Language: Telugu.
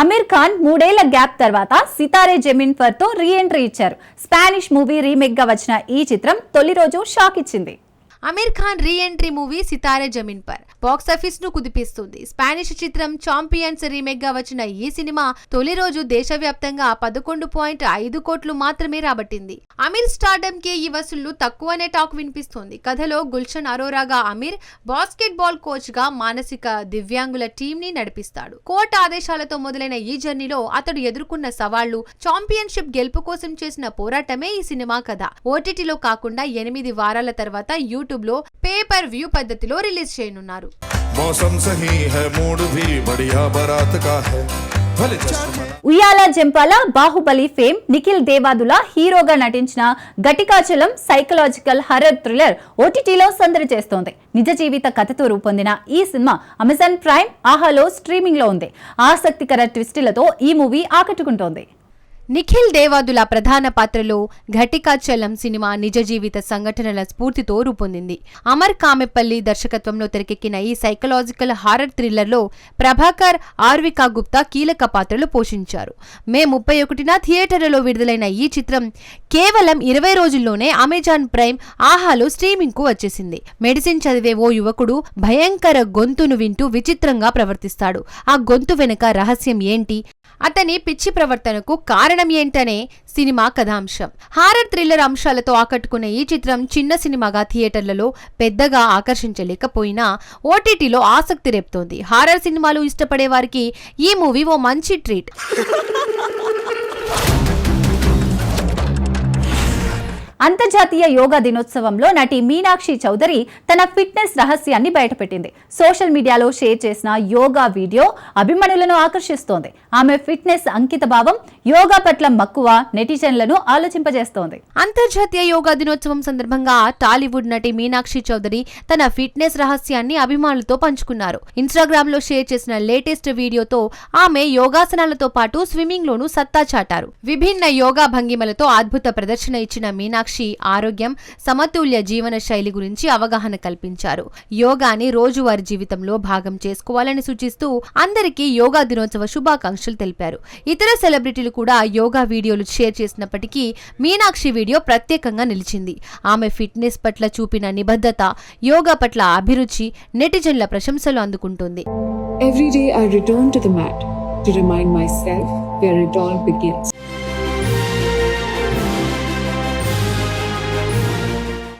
అమీర్ ఖాన్ మూడేళ్ళ గ్యాప్ తర్వాత సితారే జమీన్ పర్తో రీ ఎంట్రీ ఇచ్చారు. స్పానిష్ మూవీ రీమేక్గా వచ్చిన ఈ చిత్రం తొలి రోజు షాక్ ఇచ్చింది. Aamir Khan re entry movie Sitaare Zameen Par. Box ఆఫీస్ను కుదిపిస్తుంది. స్పానిష్ చిత్రం చాంపియన్స్ రీమేక్గా వచ్చిన ఈ సినిమా తొలి రోజు దేశవ్యాప్తంగా పదకొండు పాయింట్ ఐదు కోట్లు మాత్రమే రాబట్టింది. అమీర్ స్టార్డమ్కి ఈ వసూళ్ళు తక్కువనే టాక్ వినిపిస్తోంది. కథలో గుల్షన్ అరోరాగా అమీర్ బాస్కెట్ బాల్ కోచ్గా మానసిక దివ్యాంగుల టీం ని నడిపిస్తాడు. కోర్టు ఆదేశాలతో మొదలైన ఈ జర్నీలో అతడు ఎదుర్కొన్న సవాళ్ళు చాంపియన్షిప్ గెలుపు కోసం చేసిన పోరాటమే ఈ సినిమా కథ. ఓటీటీలో కాకుండా ఎనిమిది వారాల తర్వాత యూట్యూబ్ లో పేపర్ వ్యూ పద్ధతిలో రిలీజ్ చేయనున్నారు मौसम सही है मूड भी बढ़िया बारात का है भले जश्न मना ఉయ్యాల జంపాల బాహుబలి ఫేమ్ నిఖిల్ దేవాదుల హీరోగా నటించిన గటికాచలం సైకలాజికల్ హర్రర్ థ్రిల్లర్ ఓటీటీలో సందడి చేస్తోంది నిజ జీవిత కథతో రూపొందిన ఈ సినిమా అమెజాన్ ప్రైమ్ ఆహాలో స్ట్రీమింగ్ లో ఉంది ఆసక్తికర ట్విస్టులతో ఈ మూవీ ఆకట్టుకుంటోంది నిఖిల్ దేవాదుల ప్రధాన పాత్రలో ఘటికాచలం సినిమా నిజ జీవిత సంఘటనల స్ఫూర్తితో రూపొందింది. అమర్ కామెపల్లి దర్శకత్వంలో తెరకెక్కిన ఈ సైకలాజికల్ హారర్ థ్రిల్లర్లో ప్రభాకర్ ఆర్వికా గుప్తా కీలక పాత్రలు పోషించారు. మే ముప్పై ఒకటిన థియేటర్లలో విడుదలైన ఈ చిత్రం కేవలం ఇరవై రోజుల్లోనే అమెజాన్ ప్రైమ్ ఆహాలో స్ట్రీమింగ్కు వచ్చేసింది. మెడిసిన్ చదివే ఓ యువకుడు భయంకర గొంతును వింటూ విచిత్రంగా ప్రవర్తిస్తాడు. ఆ గొంతు వెనుక రహస్యం ఏంటి? అతని పిచ్చి ప్రవర్తనకు కారణం ఏంటనే సినిమా కథాంశం. హారర్ థ్రిల్లర్ అంశాలతో ఆకట్టుకున్న ఈ చిత్రం చిన్న సినిమాగా థియేటర్లలో పెద్దగా ఆకర్షించలేకపోయినా ఓటీటీలో ఆసక్తి రేపుతోంది. హారర్ సినిమాలు ఇష్టపడే వారికి ఈ మూవీ ఓ మంచి ట్రీట్. అంతర్జాతీయ యోగా దినోత్సవంలో నటి మీనాక్షి చౌదరి తన ఫిట్నెస్ రహస్యాన్ని బయటపెట్టింది. సోషల్ మీడియాలో షేర్ చేసిన యోగా వీడియో అభిమానులను ఆకర్షిస్తోంది. ఆమె ఫిట్నెస్ అంకిత భావం యోగా పట్ల మక్కువ నెటిజన్లను ఆలోచింపజేస్తోంది. అంతర్జాతీయ యోగా దినోత్సవం సందర్భంగా టాలీవుడ్ నటి మీనాక్షి చౌదరి తన ఫిట్నెస్ రహస్యాన్ని అభిమానులతో పంచుకున్నారు. ఇన్స్టాగ్రామ్లో షేర్ చేసిన లేటెస్ట్ వీడియోతో ఆమె యోగాసనాలతో పాటు స్విమ్మింగ్ లోను సత్తా చాటారు. విభిన్న యోగా భంగిమలతో అద్భుత ప్రదర్శన ఇచ్చిన మీనాక్షి ఆరోగ్యం సమతుల్య జీవన శైలి గురించి అవగాహన కల్పించారు. యోగాని రోజువారీ జీవితంలో భాగం చేసుకోవాలని సూచిస్తూ అందరికీ యోగా దినోత్సవ శుభాకాంక్షలు తెలిపారు. ఇతర సెలబ్రిటీలు కూడా యోగా వీడియోలు షేర్ చేసినప్పటికీ మీనాక్షి వీడియో ప్రత్యేకంగా నిలిచింది. ఆమె ఫిట్నెస్ పట్ల చూపిన నిబద్ధత యోగా పట్ల అభిరుచి నెటిజన్ల ప్రశంసలు అందుకుంటుంది. Every day I return to the mat to remind myself where it all begins.